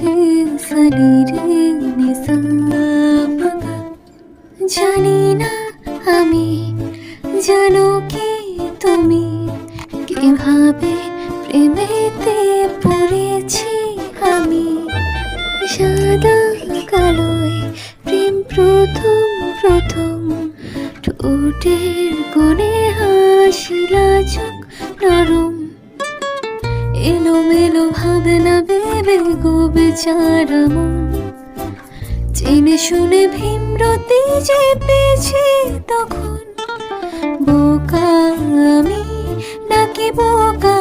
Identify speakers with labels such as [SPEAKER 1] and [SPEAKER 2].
[SPEAKER 1] রে সানি রে জানি না আমি, জানো কি তুমি, কীভাবে প্রেমেতে পড়েছি আমি? সাদা কালোয় প্রেম প্রথম প্রথম ঠোঁটের কোণে হাত এলোমেলো ভাবনা ভেবে গো বেচারা জেনে শুনে ভীমরতি যে পেয়েছে তখন বোকা আমি, নাকি বোকা